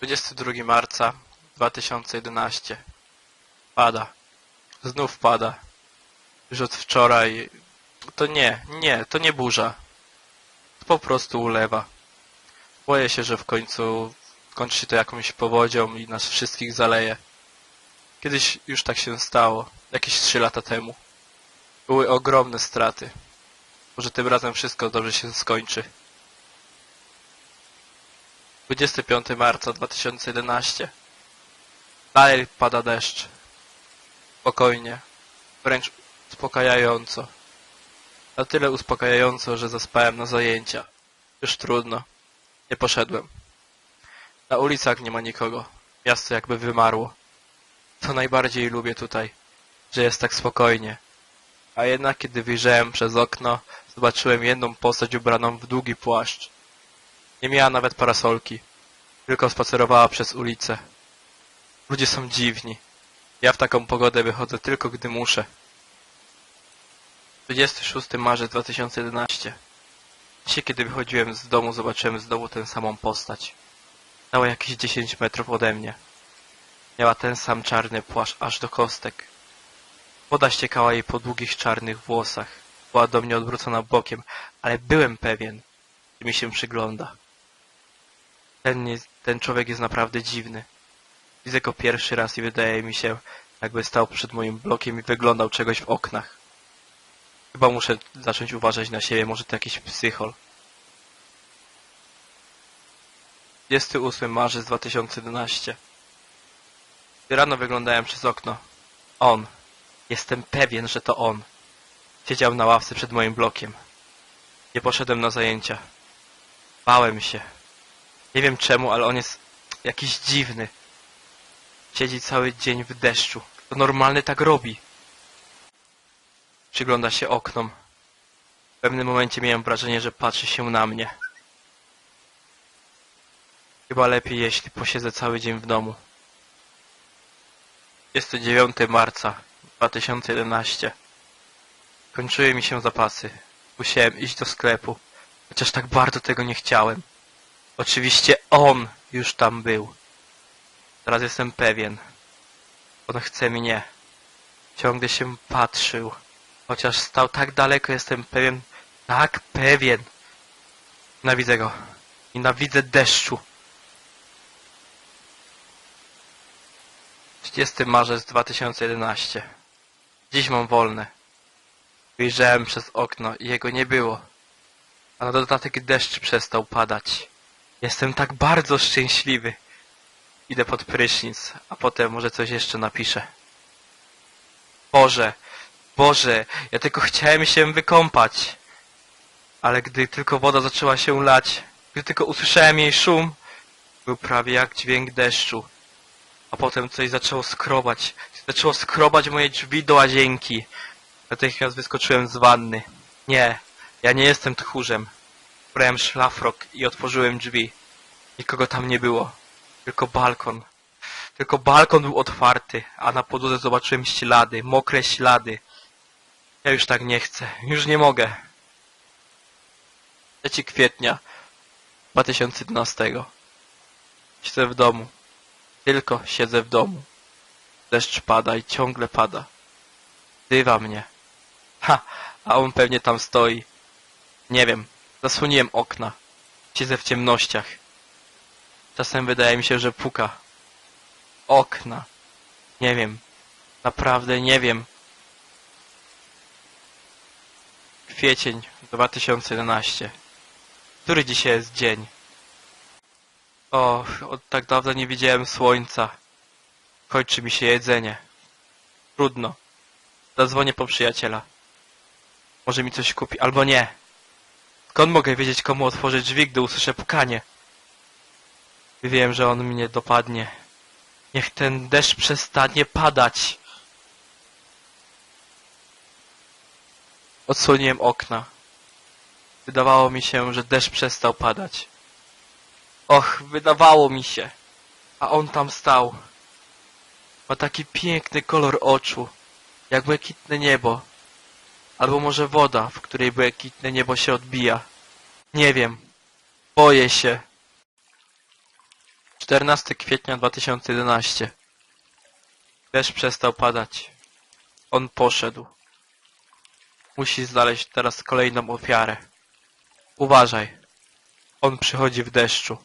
22 marca 2011 Pada. Znów pada. Już od wczoraj... To nie, nie, to nie burza. To po prostu ulewa. Boję się, że w końcu skończy się to jakąś powodzią i nas wszystkich zaleje. Kiedyś już tak się stało, jakieś trzy lata temu. Były ogromne straty. Może tym razem wszystko dobrze się skończy. 25 marca 2011 Dalej pada deszcz. Spokojnie. Wręcz uspokajająco. Na tyle uspokajająco, że zaspałem na zajęcia. Już trudno. Nie poszedłem. Na ulicach nie ma nikogo. Miasto jakby wymarło. To najbardziej lubię tutaj, że jest tak spokojnie. A jednak kiedy wyjrzałem przez okno, zobaczyłem jedną postać ubraną w długi płaszcz. Nie miała nawet parasolki. Tylko spacerowała przez ulicę. Ludzie są dziwni. Ja w taką pogodę wychodzę tylko gdy muszę. 26 marzec 2011 Dzisiaj kiedy wychodziłem z domu zobaczyłem znowu tę samą postać. Stała jakieś 10 metrów ode mnie. Miała ten sam czarny płaszcz aż do kostek. Woda ściekała jej po długich czarnych włosach. Była do mnie odwrócona bokiem, ale byłem pewien, że mi się przygląda. Ten, ten człowiek jest naprawdę dziwny. Widzę go pierwszy raz i wydaje mi się, jakby stał przed moim blokiem i wyglądał czegoś w oknach. Chyba muszę zacząć uważać na siebie, może to jakiś psychol. 28 marzec 2011 Gdy rano wyglądałem przez okno. On. Jestem pewien, że to on. Siedział na ławce przed moim blokiem. Nie poszedłem na zajęcia. Bałem się. Nie wiem czemu, ale on jest jakiś dziwny. Siedzi cały dzień w deszczu. To normalny tak robi. Przygląda się oknom. W pewnym momencie miałem wrażenie, że patrzy się na mnie. Chyba lepiej, jeśli posiedzę cały dzień w domu. Jest to 9 marca 2011. Kończyły mi się zapasy. Musiałem iść do sklepu, chociaż tak bardzo tego nie chciałem. Oczywiście on już tam był. Teraz jestem pewien. On chce mnie. Ciągle się patrzył. Chociaż stał tak daleko, jestem pewien. Tak pewien. Nienawidzę go. Nienawidzę deszczu. 30 marzec 2011. Dziś mam wolne. Wyjrzałem przez okno i jego nie było. A na dodatek deszcz przestał padać. Jestem tak bardzo szczęśliwy. Idę pod prysznic, a potem może coś jeszcze napiszę. Boże, Boże, ja tylko chciałem się wykąpać. Ale gdy tylko woda zaczęła się lać, gdy tylko usłyszałem jej szum, był prawie jak dźwięk deszczu. A potem coś zaczęło skrobać. Zaczęło skrobać moje drzwi do łazienki. Natychmiast wyskoczyłem z wanny. Nie, ja nie jestem tchórzem. Brałem szlafrok i otworzyłem drzwi. Nikogo tam nie było. Tylko balkon. Tylko balkon był otwarty, a na podłodze zobaczyłem ślady, mokre ślady. Ja już tak nie chcę. Już nie mogę. 3 kwietnia 2011 Siedzę w domu. Tylko siedzę w domu. Deszcz pada i ciągle pada. Dywa mnie. Ha, a on pewnie tam stoi. Nie wiem. Zasłoniłem okna. Siedzę w ciemnościach. Czasem wydaje mi się, że puka. Okna. Nie wiem. Naprawdę nie wiem. Kwiecień 2011. Który dzisiaj jest dzień? O, od tak dawna nie widziałem słońca. Kończy mi się jedzenie. Trudno. Zadzwonię po przyjaciela. Może mi coś kupi, albo nie. Skąd mogę wiedzieć, komu otworzyć drzwi, gdy usłyszę pukanie? Wiem, że on mnie dopadnie. Niech ten deszcz przestanie padać. Odsłoniłem okna. Wydawało mi się, że deszcz przestał padać. Och, wydawało mi się. A on tam stał. Ma taki piękny kolor oczu, jak błękitne niebo. Albo może woda, w której błękitne niebo się odbija. Nie wiem. Boję się. 14 kwietnia 2011. Deszcz przestał padać. On poszedł. Musi znaleźć teraz kolejną ofiarę. Uważaj. On przychodzi w deszczu.